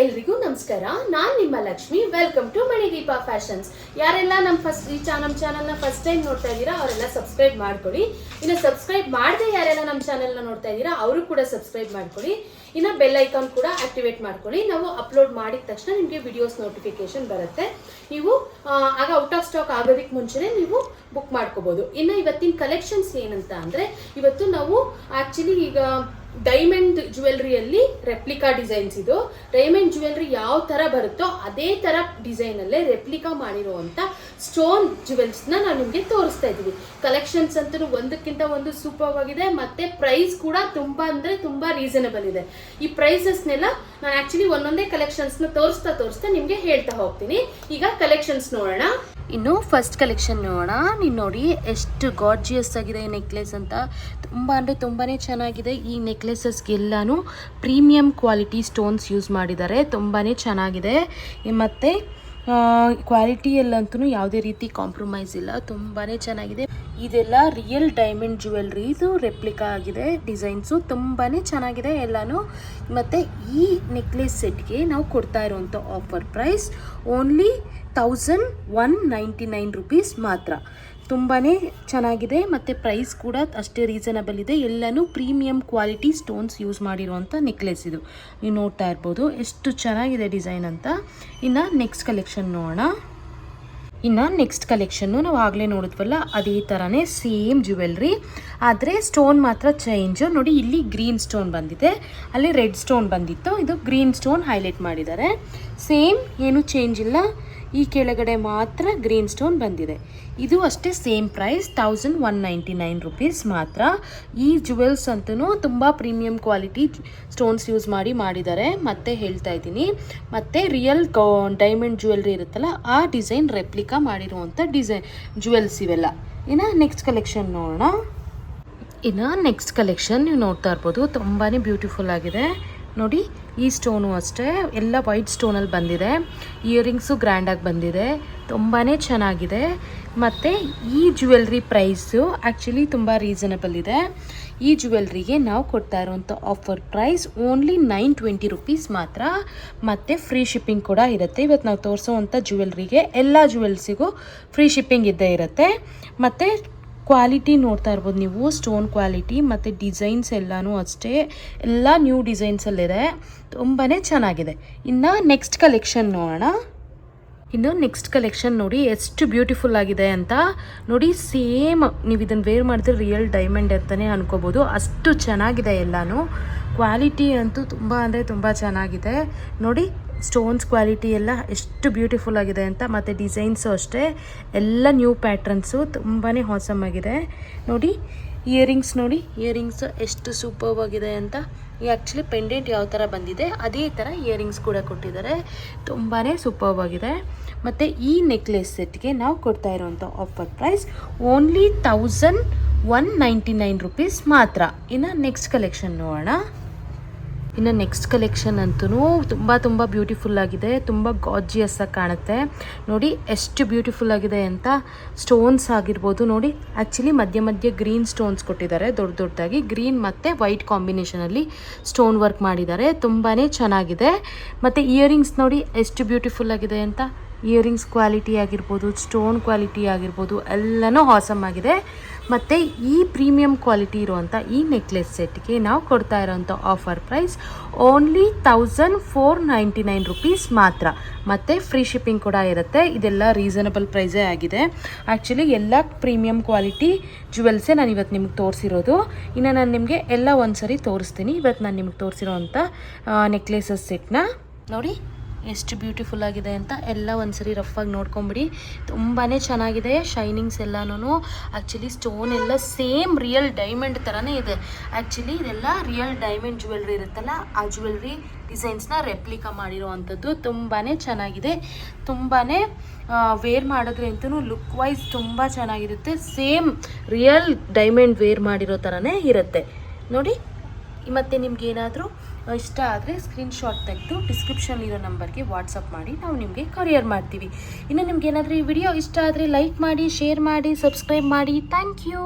ಎಲ್ರಿಗೂ ನಮಸ್ಕಾರ. ನಾನು ನಿಮ್ಮ Lakshmi. Welcome to Manideepa fashions ಯಾರೆಲ್ಲ ನಮ್ಮ ಫಸ್ಟ್ ಈ ಚಾ ನಮ್ಮ ಚಾನಲ್ನ ಫಸ್ಟ್ ಟೈಮ್ ನೋಡ್ತಾ ಇದ್ದೀರಾ, ಅವರೆಲ್ಲ ಸಬ್ಸ್ಕ್ರೈಬ್ ಮಾಡ್ಕೊಳ್ಳಿ. ಇನ್ನು ಸಬ್ಸ್ಕ್ರೈಬ್ ಮಾಡದೆ ಯಾರೆಲ್ಲ ನಮ್ಮ ಚಾನಲ್ನ ನೋಡ್ತಾ ಇದ್ದೀರಾ, ಅವರು ಕೂಡ ಸಬ್ಸ್ಕ್ರೈಬ್ ಮಾಡ್ಕೊಳ್ಳಿ. ಇನ್ನು ಬೆಲ್ ಐಕಾನ್ ಕೂಡ ಆಕ್ಟಿವೇಟ್ ಮಾಡ್ಕೊಳ್ಳಿ. ನಾವು ಅಪ್ಲೋಡ್ ಮಾಡಿದ ತಕ್ಷಣ ನಿಮಗೆ ವಿಡಿಯೋಸ್ ನೋಟಿಫಿಕೇಶನ್ ಬರುತ್ತೆ. ನೀವು ಆಗ ಔಟ್ ಆಫ್ ಸ್ಟಾಕ್ ಆಗೋದಕ್ಕೆ ಮುಂಚೆನೇ ನೀವು ಬುಕ್ ಮಾಡ್ಕೋಬೋದು. ಇನ್ನು ಇವತ್ತಿನ ಕಲೆಕ್ಷನ್ಸ್ ಏನಂತ ಅಂದರೆ, ಇವತ್ತು ನಾವು ಆ್ಯಕ್ಚುಲಿ ಈಗ ಡೈಮಂಡ್ ಜ್ಯುವೆಲ್ರಿಯಲ್ಲಿ ರೆಪ್ಲಿಕಾ ಡಿಸೈನ್ಸ್ ಇದು. ಡೈಮಂಡ್ ಜ್ಯುವೆಲ್ರಿ ಯಾವ ಥರ ಬರುತ್ತೋ ಅದೇ ಥರ ಡಿಸೈನಲ್ಲೇ ರೆಪ್ಲಿಕಾ ಮಾಡಿರುವಂಥ ಸ್ಟೋನ್ ಜ್ಯುವೆಲ್ಸ್ನ ನಾವು ನಿಮಗೆ ತೋರಿಸ್ತಾ ಇದ್ದೀವಿ ಕಲೆಕ್ಷನ್ಸ್ ಅಂತೂ ಒಂದಕ್ಕಿಂತ ಒಂದು ಸೂಪರ್ ಆಗಿದೆ. ಮತ್ತು ಪ್ರೈಸ್ ಕೂಡ ತುಂಬ ಅಂದರೆ ತುಂಬ ರೀಸನಬಲ್ ಇದೆ. ಈ ಪ್ರೈಸಸ್ನೆಲ್ಲ ನಾನು ಆ್ಯಕ್ಚುಲಿ ಒಂದೊಂದೇ ಕಲೆಕ್ಷನ್ಸ್ನ ತೋರಿಸ್ತಾ ತೋರಿಸ್ತಾ ನಿಮಗೆ ಹೇಳ್ತಾ ಹೋಗ್ತೀನಿ. ಈಗ ಕಲೆಕ್ಷನ್ಸ್ ನೋಡೋಣ. ಇನ್ನು ಫಸ್ಟ್ ಕಲೆಕ್ಷನ್ ನೋಡೋಣ. ನೀನು ನೋಡಿ ಎಷ್ಟು ಗಾರ್ಜಿಯಸ್ ಆಗಿದೆ ನೆಕ್ಲೆಸ್ ಅಂತ. ತುಂಬ ಅಂದರೆ ತುಂಬಾ ಚೆನ್ನಾಗಿದೆ. ಈ ನೆಕ್ಲೆಸಸ್ಗೆಲ್ಲನೂ ಪ್ರೀಮಿಯಂ ಕ್ವಾಲಿಟಿ ಸ್ಟೋನ್ಸ್ ಯೂಸ್ ಮಾಡಿದ್ದಾರೆ. ತುಂಬಾ ಚೆನ್ನಾಗಿದೆ. ಮತ್ತು ಕ್ವಾಲಿಟಿಯಲ್ಲಂತೂ ಯಾವುದೇ ರೀತಿ ಕಾಂಪ್ರಮೈಸ್ ಇಲ್ಲ. ತುಂಬಾ ಚೆನ್ನಾಗಿದೆ. ಇದೆಲ್ಲ ರಿಯಲ್ ಡೈಮಂಡ್ ಜ್ಯುವೆಲ್ರಿ ಇದು ರೆಪ್ಲಿಕಾ ಆಗಿದೆ. ಡಿಸೈನ್ಸು ತುಂಬಾ ಚೆನ್ನಾಗಿದೆ ಎಲ್ಲನೂ. ಮತ್ತು ಈ ನೆಕ್ಲೆಸ್ ಸೆಟ್ಗೆ ನಾವು ಕೊಡ್ತಾ ಇರುವಂಥ offer price only thousand one ninety nine rupees ಮಾತ್ರ. ತುಂಬಾ ಚೆನ್ನಾಗಿದೆ ಮತ್ತು ಪ್ರೈಸ್ ಕೂಡ ಅಷ್ಟೇ ರೀಸನಬಲ್ ಇದೆ. ಎಲ್ಲನೂ ಪ್ರೀಮಿಯಂ ಕ್ವಾಲಿಟಿ ಸ್ಟೋನ್ಸ್ ಯೂಸ್ ಮಾಡಿರುವಂಥ ನೆಕ್ಲೆಸ್ ಇದು. ನೀವು ನೋಡ್ತಾ ಇರ್ಬೋದು ಎಷ್ಟು ಚೆನ್ನಾಗಿದೆ ಡಿಸೈನ್ ಅಂತ. ಇನ್ನು ನೆಕ್ಸ್ಟ್ ಕಲೆಕ್ಷನ್ ನೋಡೋಣ. ಇನ್ನು ನೆಕ್ಸ್ಟ್ ಕಲೆಕ್ಷನ್ನು ನಾವು ಆಗಲೇ ನೋಡಿದ್ವಲ್ಲ ಅದೇ ಥರನೇ ಸೇಮ್ ಜ್ಯುವೆಲ್ರಿ ಆದರೆ ಸ್ಟೋನ್ ಮಾತ್ರ ಚೇಂಜು ನೋಡಿ, ಇಲ್ಲಿ ಗ್ರೀನ್ ಸ್ಟೋನ್ ಬಂದಿದೆ. ಅಲ್ಲಿ ರೆಡ್ ಸ್ಟೋನ್ ಬಂದಿತ್ತು. ಇದು ಗ್ರೀನ್ ಸ್ಟೋನ್ ಹೈಲೈಟ್ ಮಾಡಿದ್ದಾರೆ. ಸೇಮ್ ಏನು ಚೇಂಜ್ ಇಲ್ಲ. ಈ ಕೆಳಗಡೆ ಮಾತ್ರ ಗ್ರೀನ್ ಸ್ಟೋನ್ ಬಂದಿದೆ. ಇದು ಅಷ್ಟೇ same price thousand one ninety nine rupees ಮಾತ್ರ. ಈ ಜುವೆಲ್ಸ್ ಅಂತೂ ತುಂಬ ಪ್ರೀಮಿಯಂ ಕ್ವಾಲಿಟಿ ಸ್ಟೋನ್ಸ್ ಯೂಸ್ ಮಾಡಿ ಮಾಡಿದ್ದಾರೆ. ಮತ್ತೆ ಹೇಳ್ತಾ ಇದ್ದೀನಿ. ಮತ್ತು ರಿಯಲ್ ಡೈಮಂಡ್ ಜ್ಯುವೆಲ್ರಿ ಇರುತ್ತಲ್ಲ, ಆ ಡಿಸೈನ್ ರೆಪ್ಲಿಕಾ ಮಾಡಿರುವಂಥ ಡಿಸೈನ್ ಜುವೆಲ್ಸ್ ಇವೆಲ್ಲ. ಇನ್ನು ನೆಕ್ಸ್ಟ್ ಕಲೆಕ್ಷನ್ ನೋಡೋಣ. ಇನ್ನು ನೆಕ್ಸ್ಟ್ ಕಲೆಕ್ಷನ್ ನೀವು ನೋಡ್ತಾ ಇರ್ಬೋದು. ತುಂಬಾ ಬ್ಯೂಟಿಫುಲ್ ಆಗಿದೆ. ನೋಡಿ, ಈ ಸ್ಟೋನು ಅಷ್ಟೇ. ಎಲ್ಲ ವೈಟ್ ಸ್ಟೋನಲ್ಲಿ ಬಂದಿದೆ. ಇಯರಿಂಗ್ಸು ಗ್ರ್ಯಾಂಡಾಗಿ ಬಂದಿದೆ. ತುಂಬಾ ಚೆನ್ನಾಗಿದೆ. ಮತ್ತು ಈ ಜ್ಯುವೆಲ್ರಿ ಪ್ರೈಸು ಆ್ಯಕ್ಚುಲಿ ತುಂಬ ರೀಸನಬಲ್ ಇದೆ. ಈ ಜ್ಯುವೆಲ್ರಿಗೆ ನಾವು ಕೊಡ್ತಾ ಇರುವಂಥ offer price only nine twenty rupees ಮಾತ್ರ. ಮತ್ತು ಫ್ರೀ ಶಿಪ್ಪಿಂಗ್ ಕೂಡ ಇರುತ್ತೆ. ಇವತ್ತು ನಾವು ತೋರಿಸೋವಂಥ ಜ್ಯುವೆಲ್ರಿಗೆ ಎಲ್ಲ ಜ್ಯುವೆಲ್ಸಿಗೂ ಫ್ರೀ ಶಿಪ್ಪಿಂಗ್ ಇದ್ದೇ ಇರುತ್ತೆ. ಮತ್ತು ಕ್ವಾಲಿಟಿ ನೋಡ್ತಾ ಇರ್ಬೋದು ನೀವು ಸ್ಟೋನ್ ಕ್ವಾಲಿಟಿ ಮತ್ತು ಡಿಸೈನ್ಸ್ ಎಲ್ಲನೂ ಅಷ್ಟೇ. ಎಲ್ಲ ನ್ಯೂ ಡಿಸೈನ್ಸಲ್ಲಿದೆ ತುಂಬಾ ಚೆನ್ನಾಗಿದೆ. ಇನ್ನು ನೆಕ್ಸ್ಟ್ ಕಲೆಕ್ಷನ್ ನೋಡೋಣ. ಇನ್ನು ನೆಕ್ಸ್ಟ್ ಕಲೆಕ್ಷನ್ ನೋಡಿ ಎಷ್ಟು ಬ್ಯೂಟಿಫುಲ್ ಆಗಿದೆ ಅಂತ. ನೋಡಿ ಸೇಮ್ ನೀವು ಇದನ್ನು ವೇರ್ ಮಾಡಿದ್ರೆ ರಿಯಲ್ ಡೈಮಂಡ್ ಅಂತಲೇ ಅನ್ಕೋಬೋದು. ಅಷ್ಟು ಚೆನ್ನಾಗಿದೆ ಎಲ್ಲನೂ. ಕ್ವಾಲಿಟಿ ಅಂತೂ ತುಂಬ ಅಂದರೆ ತುಂಬ ಚೆನ್ನಾಗಿದೆ. ನೋಡಿ ಸ್ಟೋನ್ಸ್ ಕ್ವಾಲಿಟಿ ಎಲ್ಲ ಎಷ್ಟು ಬ್ಯೂಟಿಫುಲ್ ಆಗಿದೆ ಅಂತ, ಮತ್ತು ಡಿಸೈನ್ಸು ಅಷ್ಟೇ. ಎಲ್ಲ ನ್ಯೂ ಪ್ಯಾಟ್ರನ್ಸು ತುಂಬಾ ಹಾಸಮ್ ಆಗಿದೆ. ನೋಡಿ ಇಯರಿಂಗ್ಸ್ ನೋಡಿ ಇಯರಿಂಗ್ಸ್ ಎಷ್ಟು ಸೂಪರ್ವ್ ಆಗಿದೆ ಅಂತ. ಈ ಆ್ಯಕ್ಚುಲಿ ಪೆಂಡೆಂಟ್ ಯಾವ ಥರ ಬಂದಿದೆ, ಅದೇ ಥರ ಇಯರಿಂಗ್ಸ್ ಕೂಡ ಕೊಟ್ಟಿದ್ದಾರೆ. ತುಂಬಾ ಸೂಪರ್ವ್ ಆಗಿದೆ. ಮತ್ತು ಈ ನೆಕ್ಲೆಸ್ ಸೆಟ್ಗೆ ನಾವು ಕೊಡ್ತಾ ಇರುವಂಥ offer price only thousand one ninety nine rupees ಮಾತ್ರ. ಇನ್ನು ನೆಕ್ಸ್ಟ್ ಕಲೆಕ್ಷನ್ ನೋಡೋಣ. ಇನ್ನು ನೆಕ್ಸ್ಟ್ ಕಲೆಕ್ಷನ್ ಅಂತೂ ತುಂಬ ತುಂಬ ಬ್ಯೂಟಿಫುಲ್ ಆಗಿದೆ, ತುಂಬ ಗಾಜಿಯಸ್ ಆಗಿ ಕಾಣುತ್ತೆ. ನೋಡಿ ಎಷ್ಟು ಬ್ಯೂಟಿಫುಲ್ ಆಗಿದೆ ಅಂತ ಸ್ಟೋನ್ಸ್ ಆಗಿರ್ಬೋದು. ನೋಡಿ ಆ್ಯಕ್ಚುಲಿ ಮಧ್ಯ ಮಧ್ಯ ಗ್ರೀನ್ ಸ್ಟೋನ್ಸ್ ಕೊಟ್ಟಿದ್ದಾರೆ, ದೊಡ್ಡ ದೊಡ್ಡದಾಗಿ ಗ್ರೀನ್ ಮತ್ತು ವೈಟ್ ಕಾಂಬಿನೇಷನಲ್ಲಿ ಸ್ಟೋನ್ ವರ್ಕ್ ಮಾಡಿದ್ದಾರೆ. ತುಂಬಾ ಚೆನ್ನಾಗಿದೆ. ಮತ್ತು ಇಯರಿಂಗ್ಸ್ ನೋಡಿ ಎಷ್ಟು ಬ್ಯೂಟಿಫುಲ್ ಆಗಿದೆ ಅಂತ. ಇಯರಿಂಗ್ಸ್ ಕ್ವಾಲಿಟಿ ಆಗಿರ್ಬೋದು, ಸ್ಟೋನ್ ಕ್ವಾಲಿಟಿ ಆಗಿರ್ಬೋದು, ಎಲ್ಲನೂ ಹಾಸಮ್ ಆಗಿದೆ. ಮತ್ತು ಈ ಪ್ರೀಮಿಯಂ ಕ್ವಾಲಿಟಿ ಇರುವಂಥ ಈ ನೆಕ್ಲೆಸ್ ಸೆಟ್ಗೆ ನಾವು ಕೊಡ್ತಾ ಇರೋವಂಥ offer price only thousand four ninety nine rupees ಮಾತ್ರ. ಮತ್ತು ಫ್ರೀ ಶಿಪ್ಪಿಂಗ್ ಕೂಡ ಇರುತ್ತೆ. ಇದೆಲ್ಲ ರೀಸನಬಲ್ ಪ್ರೈಸೇ ಆಗಿದೆ. ಆ್ಯಕ್ಚುಲಿ ಎಲ್ಲ ಪ್ರೀಮಿಯಂ ಕ್ವಾಲಿಟಿ ಜ್ಯುವೆಲ್ಸೇ ನಾನು ಇವತ್ತು ನಿಮ್ಗೆ ತೋರಿಸಿರೋದು. ಇನ್ನು ನಾನು ನಿಮಗೆ ಎಲ್ಲ ಒಂದು ಸರಿ ತೋರಿಸ್ತೀನಿ. ಇವತ್ತು ನಾನು ನಿಮ್ಗೆ ತೋರಿಸಿರೋವಂಥ ನೆಕ್ಲೆಸಸ್ ಸೆಟ್ನ ನೋಡಿ. ಎಷ್ಟು ಬ್ಯೂಟಿಫುಲ್ ಆಗಿದೆ ಅಂತ ಎಲ್ಲ ಒಂದ್ಸರಿ ರಫಾಗಿ ನೋಡ್ಕೊಂಬಿಡಿ. ತುಂಬಾ ಚೆನ್ನಾಗಿದೆ ಶೈನಿಂಗ್ಸ್ ಎಲ್ಲನೂ ಆ್ಯಕ್ಚುಲಿ ಸ್ಟೋನ್ ಎಲ್ಲ ಸೇಮ್ ರಿಯಲ್ ಡೈಮಂಡ್ ಥರನೇ ಇದೆ. ಆ್ಯಕ್ಚುಲಿ ಇದೆಲ್ಲ ರಿಯಲ್ ಡೈಮಂಡ್ ಜ್ಯುವೆಲ್ರಿ ಇರುತ್ತಲ್ಲ, ಆ ಜ್ಯುವೆಲ್ರಿ ಡಿಸೈನ್ಸ್ನ ರೆಪ್ಲಿಕಾ ಮಾಡಿರೋ ಅಂಥದ್ದು ತುಂಬಾ ಚೆನ್ನಾಗಿದೆ. ತುಂಬಾ ವೇರ್ ಮಾಡಿದ್ರೆ ಅಂತೂ ಲುಕ್ ವೈಸ್ ತುಂಬ ಚೆನ್ನಾಗಿರುತ್ತೆ. ಸೇಮ್ ರಿಯಲ್ ಡೈಮಂಡ್ ವೇರ್ ಮಾಡಿರೋ ಥರನೇ ಇರುತ್ತೆ. ನೋಡಿ ಮತ್ತು ನಿಮ್ಗೆ ಏನಾದರೂ ಇಷ್ಟ ಆದರೆ ಸ್ಕ್ರೀನ್ಶಾಟ್ ತೆಗೆದು ಡಿಸ್ಕ್ರಿಪ್ಷನ್ಲಿರೋ ನಂಬರ್ಗೆ ವಾಟ್ಸಪ್ ಮಾಡಿ ನಾವು ನಿಮಗೆ ಕರಿಯರ್ ಮಾಡ್ತೀವಿ. ಇನ್ನು ನಿಮ್ಗೆ ಏನಾದರೂ ಈ ವಿಡಿಯೋ ಇಷ್ಟ ಆದರೆ ಲೈಕ್ ಮಾಡಿ ಶೇರ್ ಮಾಡಿ ಸಬ್ಸ್ಕ್ರೈಬ್ ಮಾಡಿ. Thank you